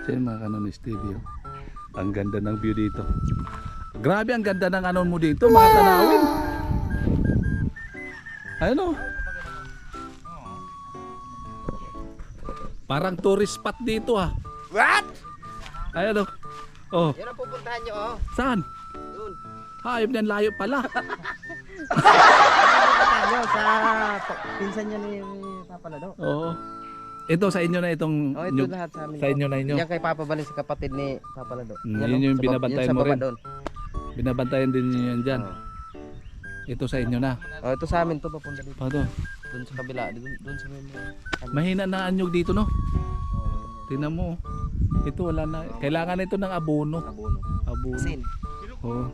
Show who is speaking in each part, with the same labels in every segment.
Speaker 1: Sa yung mga kanon ni Stevie. oh. Ang ganda ng view dito. Grabe ang ganda ng ano mo dito, mga tanawin. Ayun oh. Parang tourist spot dito ah.
Speaker 2: What?
Speaker 1: Ayun oh. Oh,
Speaker 2: Yan ang pupuntahan nyo, oh.
Speaker 1: saan?
Speaker 2: Doon.
Speaker 1: Hayop niyan layo pala.
Speaker 2: Sa pinsan nyo ni Papa Lado.
Speaker 1: Oo. Ito sa inyo na itong
Speaker 2: Oh, ito
Speaker 1: nyug-
Speaker 2: lahat sa amin.
Speaker 1: sa inyo na inyo.
Speaker 2: Yan kay Papa Bali sa kapatid ni Papa Lado.
Speaker 1: Mm,
Speaker 2: Yan,
Speaker 1: yun
Speaker 2: oh,
Speaker 1: yung
Speaker 2: sa bab-
Speaker 1: binabantayan
Speaker 2: yun sa
Speaker 1: mo
Speaker 2: baba
Speaker 1: rin.
Speaker 2: doon.
Speaker 1: Binabantayan din niyo yan dyan.
Speaker 2: Oh.
Speaker 1: Ito sa inyo na.
Speaker 2: Oh, ito sa amin to papunta dito.
Speaker 1: Paano?
Speaker 2: Doon sa kabila, doon, doon sa may mga.
Speaker 1: Mahina na anyog dito no.
Speaker 2: Oh,
Speaker 1: Tingnan mo. Ito wala na. Kailangan ito ng abono.
Speaker 2: abono.
Speaker 1: Abono.
Speaker 2: Sin.
Speaker 1: Oo.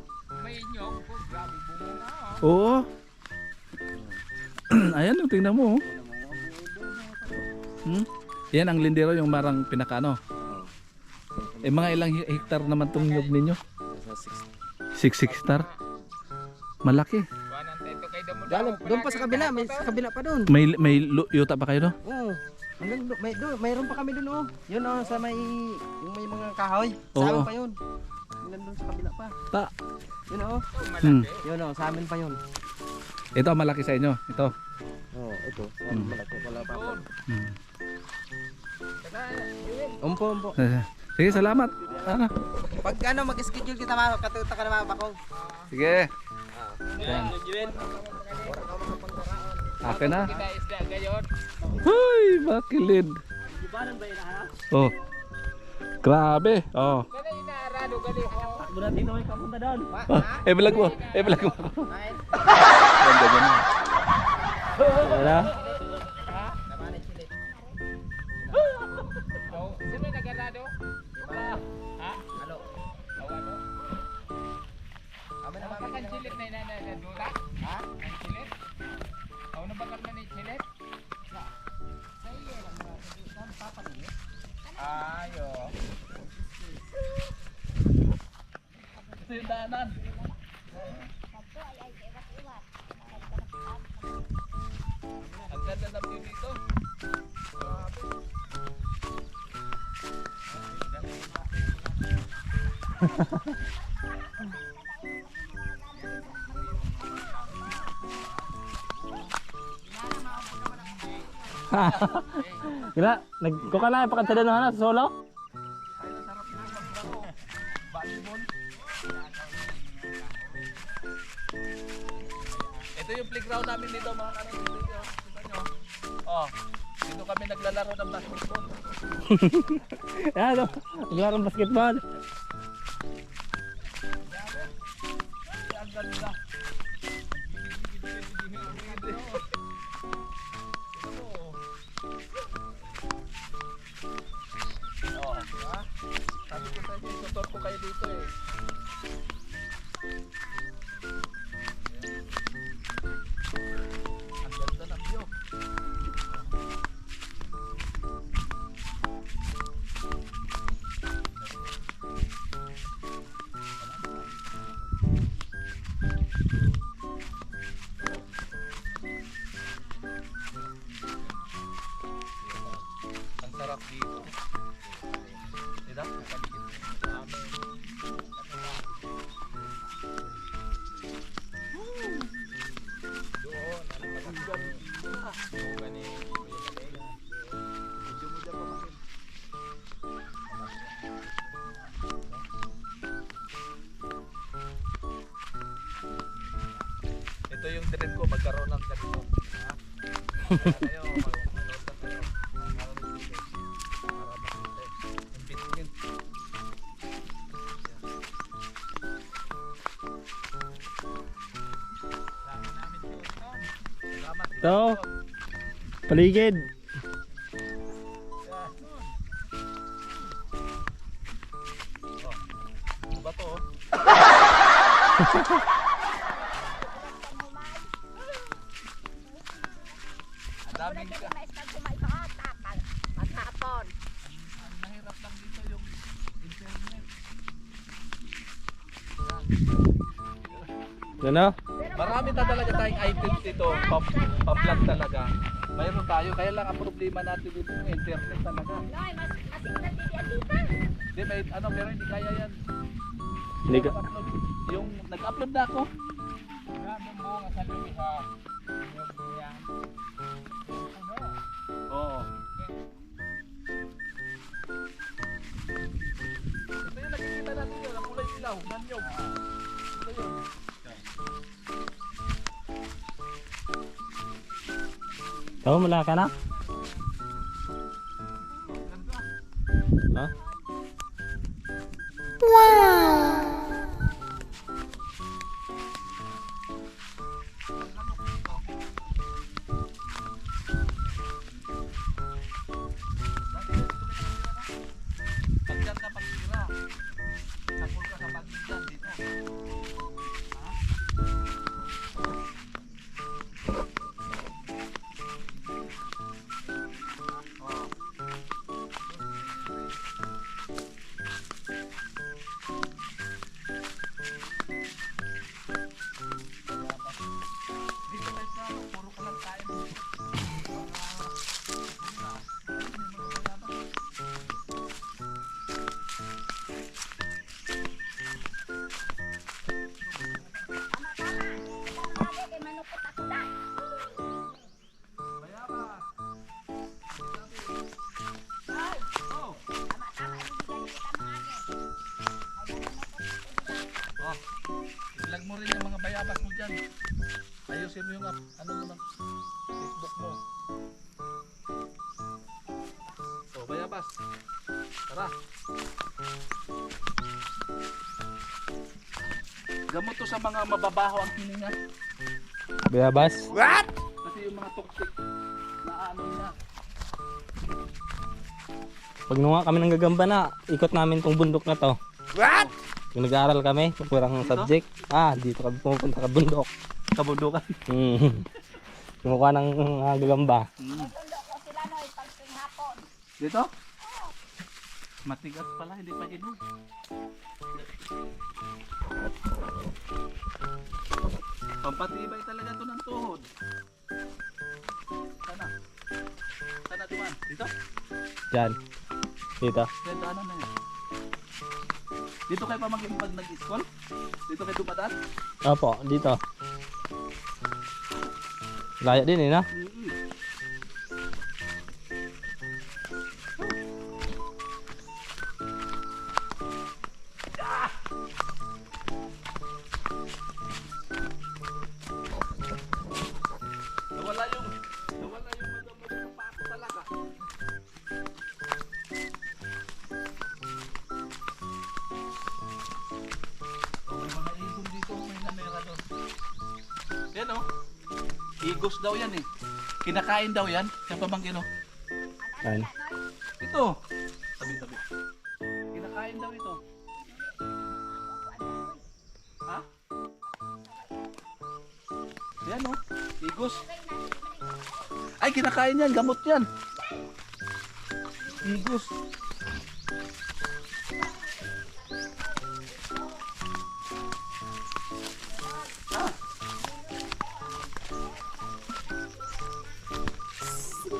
Speaker 1: Oo. Ayan oh, tingnan mo. oh. Hmm? Yan ang lindero yung marang pinakano. Eh mga ilang he- hektar naman tong nyug ninyo?
Speaker 2: Sa
Speaker 1: 6 hektar. Malaki.
Speaker 2: Galing, doon pa sa kabila, may sa kabila pa doon.
Speaker 1: May may yuta pa kayo no?
Speaker 2: Oo. Hanggang do, may do, mayroon pa kami doon oh. Yun oh sa may yung may mga kahoy. Sa amin pa yun. Hanggang doon sa kabila pa.
Speaker 1: Ta.
Speaker 2: Yun oh.
Speaker 1: Hmm.
Speaker 2: Yun oh, sa amin pa yun.
Speaker 1: Ito ang malaki sa inyo. Ito.
Speaker 2: Oo, oh, ito. Sa
Speaker 1: Hmm.
Speaker 2: malaki wala pa.
Speaker 1: Hmm.
Speaker 2: Umpo, umpo.
Speaker 1: Sige, salamat. Ano?
Speaker 2: Pag ano mag-schedule kita mga katuta ka na mga bakong.
Speaker 1: Sige. Yan. Akin na. Hoy, bakilid. Oh. Grabe. Oh. Eh, vlog mo. Eh, vlog mo. Ganda dyan. Wala? Ito yung daanan. Ang ganda ng view dito.
Speaker 3: Gila, nagko ka na pakanta na na sa solo?
Speaker 1: Oh, dito kami naglalaro ng basketball.
Speaker 3: Ano? Naglarong basketball.
Speaker 1: Ang ganda. Oh? Sabi ko sa inyo, tutor ko kayo dito eh. Ito yung trip ko magkaroon ng ganito. Ha? Kayo, mag- manood na kayo. Karoon ng TV. Para between. Salamat.
Speaker 3: Ito. Paligid.
Speaker 1: Ano ba to? oh? Ang daming ka. Ang mahirap lang dito yung internet.
Speaker 3: Ano?
Speaker 1: Marami na talaga tayong items dito. Pam, pam-vlog talaga. Mayroon tayo, kaya lang ang problema natin dito yung internet talaga.
Speaker 4: Noy, mas yan dito.
Speaker 1: Hindi, may ano, pero hindi kaya yan.
Speaker 3: Hindi ka...
Speaker 1: Yung nag-upload na ako. Oo. Ilaw, nanyog. Ito yun.
Speaker 3: Na?
Speaker 1: Bayabas mo dyan. Ayusin mo yung ano mo ng Facebook mo. Oh, bayabas. Tara. Gamot to sa mga mababaho ang hininga.
Speaker 3: Bayabas?
Speaker 1: Kasi yung mga toxic na ano niya.
Speaker 3: Pag nunga kami ng gagamba na, ikot namin tong bundok na to.
Speaker 1: What?
Speaker 3: Kung nag-aaral kami, kurang subject, ah, dito kami pumunta ka bundok.
Speaker 1: Kabundukan.
Speaker 3: Hmm. Kumukuha ng uh, gagamba.
Speaker 4: Hapon.
Speaker 1: Dito? Matigas pala, hindi pa inog. Pampatibay talaga to ng tuhod. Sana. Sana tuman. Dito?
Speaker 3: Diyan. Dito.
Speaker 1: Kaya daanan na yan. Dito kayo pamangkin pag nag-school? Dito kayo dumadaan?
Speaker 3: Opo, dito. Laya din eh, na?
Speaker 1: Mm-mm. Nawala Igos daw yan eh. Kinakain daw yan. Yung pamangkin oh.
Speaker 3: Yan.
Speaker 1: Ito. Tabi tabi. Kinakain daw ito. Ha? Yan oh. Igos. Ay, kinakain yan. Gamot yan. Igos.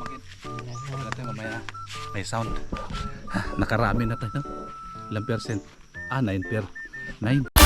Speaker 1: pamangkin. Huwag natin mamaya. May sound. Ha, nakarami na tayo. Ilang percent? Ah, 9 per. 9.